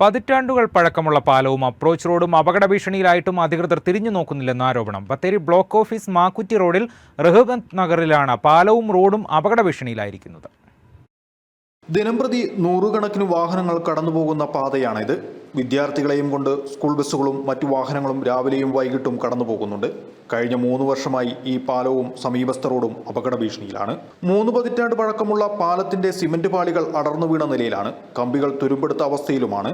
പതിറ്റാണ്ടുകൾ പഴക്കമുള്ള പാലവും അപ്രോച്ച് റോഡും അപകട ഭീഷണിയിലായിട്ടും അധികൃതർ തിരിഞ്ഞു നോക്കുന്നില്ലെന്ന് ആരോപണം. ബത്തേരി ബ്ലോക്ക് ഓഫീസ് മാക്കുറ്റി റോഡിൽ റഹ്മത്ത് നഗറിലാണ് പാലവും റോഡും അപകട ഭീഷണിയിലായിരിക്കുന്നത്. ദിനംപ്രതി നൂറുകണക്കിന് വാഹനങ്ങൾ കടന്നുപോകുന്ന പാതയാണിത്. വിദ്യാർത്ഥികളെയും കൊണ്ട് സ്കൂൾ ബസ്സുകളും മറ്റു വാഹനങ്ങളും രാവിലെയും വൈകിട്ടും കടന്നു പോകുന്നുണ്ട്. കഴിഞ്ഞ മൂന്ന് വർഷമായി ഈ പാലവും സമീപസ്ഥ റോഡും അപകട ഭീഷണിയിലാണ് മൂന്ന് പതിറ്റാണ്ട് പഴക്കമുള്ള പാലത്തിന്റെ സിമന്റ് പാളികൾ അടർന്നു വീണ നിലയിലാണ്. കമ്പികൾ തുരുമ്പെടുത്ത അവസ്ഥയിലുമാണ്.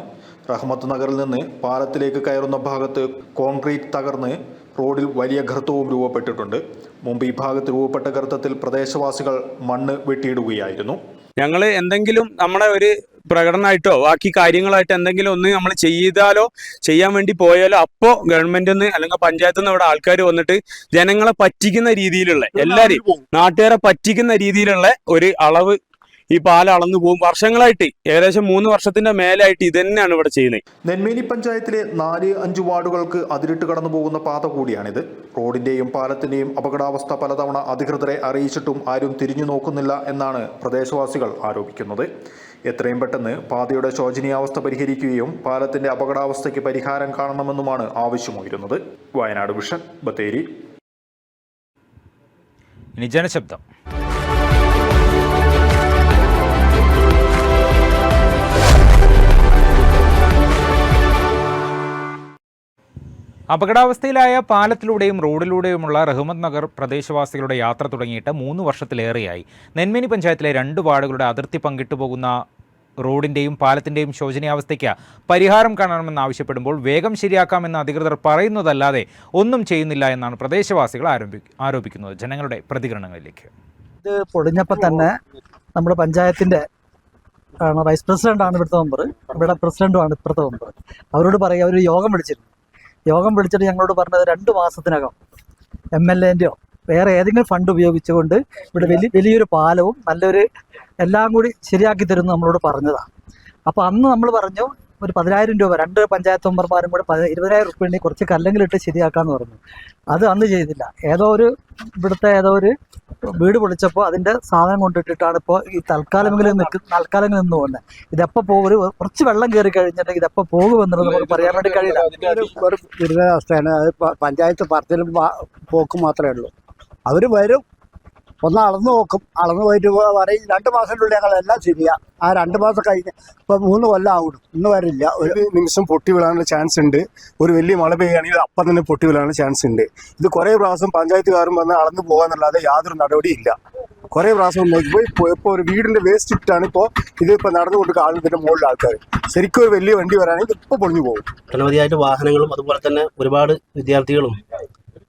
റഹ്മത്ത് നഗറിൽ നിന്ന് പാലത്തിലേക്ക് കയറുന്ന ഭാഗത്ത് കോൺക്രീറ്റ് തകർന്ന് റോഡിൽ വലിയ ഗർത്തവും രൂപപ്പെട്ടിട്ടുണ്ട്. മുമ്പ് ഈ ഭാഗത്ത് രൂപപ്പെട്ട ഗർത്തത്തിൽ പ്രദേശവാസികൾ മണ്ണ് വെട്ടിയിടുകയായിരുന്നു. ഞങ്ങൾ എന്തെങ്കിലും നമ്മുടെ ഒരു പ്രകടനമായിട്ടോ ബാക്കി കാര്യങ്ങളായിട്ട് എന്തെങ്കിലും ഒന്ന് നമ്മൾ ചെയ്താലോ ചെയ്യാൻ വേണ്ടി പോയാലോ അപ്പോ ഗവൺമെന്റിൽ നിന്ന് അല്ലെങ്കിൽ പഞ്ചായത്തിൽ നിന്ന് ഇവിടെ ആൾക്കാർ വന്നിട്ട് ജനങ്ങളെ പറ്റിക്കുന്ന രീതിയിലുള്ള എല്ലാവരെയും നാട്ടുകാരെ പറ്റിക്കുന്ന രീതിയിലുള്ള ഒരു അളവ് ഈ പാലം അളന്നു പോകും വർഷങ്ങളായിട്ട്. ഏകദേശം മൂന്ന് വർഷത്തിന്റെ മേലായിട്ട് ഇത് തന്നെയാണ് ഇവിടെ ചെയ്യുന്നത്. നെന്മേനി പഞ്ചായത്തിലെ നാല് അഞ്ച് വാർഡുകൾക്ക് അതിരിട്ട് കടന്നു പോകുന്ന പാത കൂടിയാണിത്. റോഡിന്റെയും പാലത്തിന്റെയും അപകടാവസ്ഥ പലതവണ അധികൃതരെ അറിയിച്ചിട്ടും ആരും തിരിഞ്ഞു നോക്കുന്നില്ല എന്നാണ് പ്രദേശവാസികൾ ആരോപിക്കുന്നത്. എത്രയും പെട്ടെന്ന് പാതയുടെ ശോചനീയാവസ്ഥ പരിഹരിക്കുകയും പാലത്തിന്റെ അപകടാവസ്ഥയ്ക്ക് പരിഹാരം കാണണമെന്നുമാണ് ആവശ്യമുയരുന്നത്. വയനാട് വിഷൻ ബത്തേരി. ഇനി ജനശബ്ദം. അപകടാവസ്ഥയിലായ പാലത്തിലൂടെയും റോഡിലൂടെയുമുള്ള റഹ്മദ് നഗർ പ്രദേശവാസികളുടെ യാത്ര തുടങ്ങിയിട്ട് മൂന്ന് വർഷത്തിലേറെയായി. നെന്മേനി പഞ്ചായത്തിലെ രണ്ട് വാർഡുകളുടെ അതിർത്തി പങ്കിട്ടു പോകുന്ന റോഡിന്റെയും പാലത്തിന്റെയും ശോചനീയാവസ്ഥയ്ക്ക് പരിഹാരം കാണണമെന്ന് ആവശ്യപ്പെടുമ്പോൾ വേഗം ശരിയാക്കാമെന്ന് അധികൃതർ പറയുന്നതല്ലാതെ ഒന്നും ചെയ്യുന്നില്ല എന്നാണ് പ്രദേശവാസികൾ ആരോപി ആരോപിക്കുന്നത്. ജനങ്ങളുടെ പ്രതികരണങ്ങളിലേക്ക്. ഇത് പൊടിഞ്ഞപ്പോൾ തന്നെ നമ്മുടെ പഞ്ചായത്തിന്റെ വൈസ് പ്രസിഡന്റ് ആണ് ഇവിടുത്തെ മെമ്പർ ഇവിടെ പ്രസിഡന്റുമാണ് ഇപ്പുറത്തെ മെമ്പർ അവരോട് പറയുക അവർ യോഗം വിളിച്ചിരുന്നു. യോഗം വിളിച്ചിട്ട് ഞങ്ങളോട് പറഞ്ഞത് രണ്ട് മാസത്തിനകം എം എൽ എന്റെയോ വേറെ ഏതെങ്കിലും ഫണ്ട് ഉപയോഗിച്ചുകൊണ്ട് ഇവിടെ വലിയ വലിയൊരു പാലവും നല്ലൊരു എല്ലാം കൂടി ശരിയാക്കി തരുമെന്ന് നമ്മളോട് പറഞ്ഞതാണ് അപ്പോൾ അന്ന് നമ്മൾ പറഞ്ഞു ഒരു പതിനായിരം രൂപ രണ്ട് പഞ്ചായത്ത് മെമ്പർമാരും കൂടെ പതി ഇരുപതിനായിരം ഉണ്ടെങ്കിൽ കുറച്ച് കല്ലെങ്കിലിട്ട് ശരിയാക്കാമെന്ന് പറഞ്ഞു. അത് അന്ന് ചെയ്തില്ല. ഏതോ ഒരു ഇവിടുത്തെ ഏതോ ഒരു വീട് പൊളിച്ചപ്പോൾ അതിന്റെ സാധനം കൊണ്ടിട്ടിട്ടാണ് ഇപ്പോൾ ഈ തൽക്കാലമെങ്കിലും നിൽക്കുന്ന തൽക്കാലം നിന്ന് പോകുന്നത് ഇതെപ്പോൾ പോകും ഒരു കുറച്ച് വെള്ളം കയറി കഴിഞ്ഞിട്ടുണ്ടെങ്കിൽ ഇതെപ്പോൾ പോകുമെന്നുള്ളത് നമുക്ക് പറയാൻ വേണ്ടി കഴിയില്ല. ദുരിതാവസ്ഥയാണ് അത് പഞ്ചായത്ത് പറച്ചിലും പോക്ക് മാത്രമേ ഉള്ളൂ. അവർ വരും ഒന്ന് അളന്ന് നോക്കും. അളന്ന് പോയിട്ട് പറയും രണ്ട് മാസത്തിനുള്ളിൽ ഞങ്ങളെല്ലാം ശരിയാ. ആ രണ്ട് മാസം കഴിഞ്ഞ് ഇപ്പൊ മൂന്ന് കൊല്ലം ആവണം ഇന്ന് വരില്ല ഒരു ഒരു നിമിഷം പൊട്ടി വീഴാനുള്ള ചാൻസ് ഉണ്ട്. ഒരു വലിയ മഴ പെയ്യുകയാണെങ്കിൽ അപ്പം തന്നെ പൊട്ടി വീഴാനുള്ള ചാൻസ് ഉണ്ട്. ഇത് കുറേ പ്രാവശ്യം പഞ്ചായത്തുകാരും വന്ന് അളന്ന് പോകാന്നല്ലാതെ യാതൊരു നടപടി ഇല്ല. കുറേ പ്രാവശ്യം നോക്കിപ്പോ ഇപ്പോൾ ഇപ്പോൾ ഒരു വീടിന്റെ വേസ്റ്റ് ഇട്ടാണ് ഇപ്പോൾ ഇത് ഇപ്പോൾ നടന്നുകൊണ്ട് കാണുന്നതിന്റെ മുകളിൽ ആൾക്കാർ ശരിക്കും ഒരു വലിയ വണ്ടി വരാണെങ്കിൽ ഇപ്പോൾ പൊളിഞ്ഞു പോകും. ഒട്ടനവധിയായിട്ട് വാഹനങ്ങളും അതുപോലെ തന്നെ ഒരുപാട് വിദ്യാർത്ഥികളും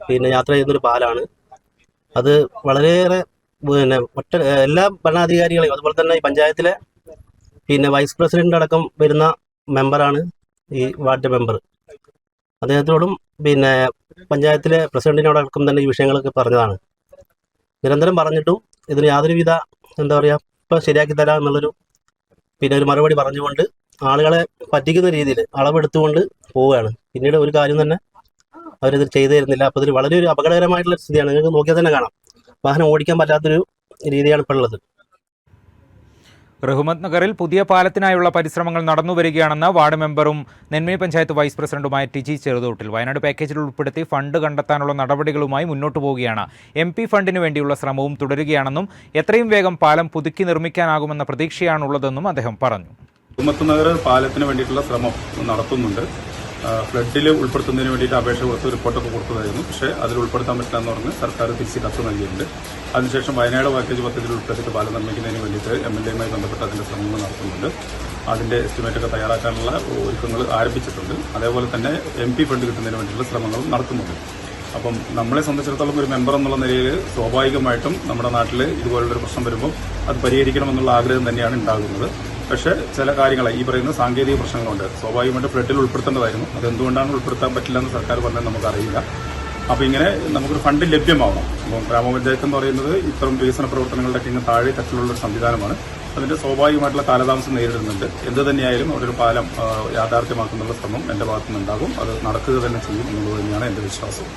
പിന്നെ യാത്ര ചെയ്യുന്നൊരു പാലാണ്. അത് വളരെയേറെ പിന്നെ ഒറ്റ എല്ലാ ഭരണാധികാരികളെയും അതുപോലെ തന്നെ ഈ പഞ്ചായത്തിലെ പിന്നെ വൈസ് പ്രസിഡന്റ് അടക്കം വരുന്ന മെമ്പറാണ് ഈ വാർഡ് മെമ്പർ. അദ്ദേഹത്തോടും പിന്നെ പഞ്ചായത്തിലെ പ്രസിഡന്റിനോടക്കം തന്നെ ഈ വിഷയങ്ങളൊക്കെ പറഞ്ഞതാണ്. നിരന്തരം പറഞ്ഞിട്ടും ഇതിന് യാതൊരുവിധ എന്താ പറയുക ഇപ്പം ശരിയാക്കി തരാം എന്നുള്ളൊരു പിന്നെ ഒരു മറുപടി പറഞ്ഞുകൊണ്ട് ആളുകളെ പറ്റിക്കുന്ന രീതിയിൽ അളവെടുത്തുകൊണ്ട് പോവുകയാണ്. പിന്നീട് ഒരു കാര്യം തന്നെ അവരിത് ചെയ്തു തരുന്നില്ല അപ്പോൾ ഇതിൽ വളരെ ഒരു അപകടകരമായിട്ടുള്ള സ്ഥിതിയാണ്. നിങ്ങൾക്ക് നോക്കിയാൽ തന്നെ കാണാം. വാഹനം ഓടിക്കാൻ പറ്റാത്തൊരു രീതിയാണ് ഇപ്പോൾ ഉള്ളത്. റഹ്മത് നഗറിൽ പുതിയ പാലത്തിനായുള്ള പരിശ്രമങ്ങൾ നടന്നു വരികയാണെന്ന് വാർഡ് മെമ്പറും നെന്മേനി പഞ്ചായത്ത് വൈസ് പ്രസിഡന്റുമായ ടി ജി ചെറുതോട്ടിൽ വയനാട് പാക്കേജിൽ ഉൾപ്പെടുത്തി ഫണ്ട് കണ്ടെത്താനുള്ള നടപടികളുമായി മുന്നോട്ടു പോവുകയാണ്. എം പി ഫണ്ടിന് വേണ്ടിയുള്ള ശ്രമവും തുടരുകയാണെന്നും എത്രയും വേഗം പാലം പുതുക്കി നിർമ്മിക്കാനാകുമെന്ന പ്രതീക്ഷയാണുള്ളതെന്നും അദ്ദേഹം പറഞ്ഞു. റഹ്മത്ത് നഗർ പാലത്തിന് വേണ്ടിയിട്ടുള്ള ശ്രമം നടത്തുന്നുണ്ട്. ഫ്ലഡിൽ ഉൾപ്പെടുത്തുന്നതിന് വേണ്ടിയിട്ട് അപേക്ഷ കൊടുത്ത് റിപ്പോർട്ടൊക്കെ കൊടുത്തതായിരുന്നു. പക്ഷേ അതിൽ ഉൾപ്പെടുത്താൻ പറ്റില്ല എന്ന് പറഞ്ഞ് സർക്കാർ തിരിച്ച് കത്ത് നൽകിയിട്ടുണ്ട്. അതിനുശേഷം വയനാട് പാക്കേജ് പദ്ധതിയിൽ ഉൾപ്പെടുത്തിയിട്ട് പാലം നിർമ്മിക്കുന്നതിന് വേണ്ടിയിട്ട് എം എൽ എയുമായി ബന്ധപ്പെട്ട് അതിന്റെ ശ്രമങ്ങൾ നടത്തുന്നുണ്ട്. അതിന്റെ എസ്റ്റിമേറ്റൊക്കെ തയ്യാറാക്കാനുള്ള ഒരുക്കങ്ങൾ ആരംഭിച്ചിട്ടുണ്ട്. അതേപോലെ തന്നെ എം പി ഫണ്ട് കിട്ടുന്നതിന് വേണ്ടിയിട്ടുള്ള ശ്രമങ്ങളും നടത്തുന്നുണ്ട്. അപ്പം നമ്മളെ സംബന്ധിച്ചിടത്തോളം ഒരു മെമ്പർ എന്നുള്ള നിലയിൽ സ്വാഭാവികമായിട്ടും നമ്മുടെ നാട്ടിൽ ഇതുപോലുള്ളൊരു പ്രശ്നം വരുമ്പോൾ അത് പരിഹരിക്കണമെന്നുള്ള ആഗ്രഹം തന്നെയാണ് ഉണ്ടാകുന്നത്. പക്ഷേ ചില കാര്യങ്ങൾ ഈ പറയുന്ന സാങ്കേതിക പ്രശ്നങ്ങളുണ്ട്. സ്വാഭാവികമായിട്ട് ഫ്ലഡിൽ ഉൾപ്പെടുത്തേണ്ടതായിരുന്നു. അതെന്തുകൊണ്ടാണ് ഉൾപ്പെടുത്താൻ പറ്റില്ലെന്ന് സർക്കാർ പറഞ്ഞാൽ നമുക്കറിയില്ല. അപ്പോൾ ഇങ്ങനെ നമുക്കൊരു ഫണ്ട് ലഭ്യമാവണം. അപ്പം ഗ്രാമപഞ്ചായത്ത് എന്ന് പറയുന്നത് ഇത്തരം വികസന പ്രവർത്തനങ്ങളുടെ ഇങ്ങനെ താഴെ തട്ടിലുള്ള ഒരു സംവിധാനമാണ്. അതിന്റെ സ്വാഭാവികമായിട്ടുള്ള കാലതാമസം നേരിടുന്നുണ്ട്. എന്ത് തന്നെയായാലും അവിടെ ഒരു പാലം യാഥാർത്ഥ്യമാക്കുന്നുള്ള ശ്രമം എന്റെ ഭാഗത്തുനിന്നുണ്ടാകും. അത് നടക്കുക തന്നെ ചെയ്യും എന്നുള്ളത് തന്നെയാണ് എന്റെ വിശ്വാസം.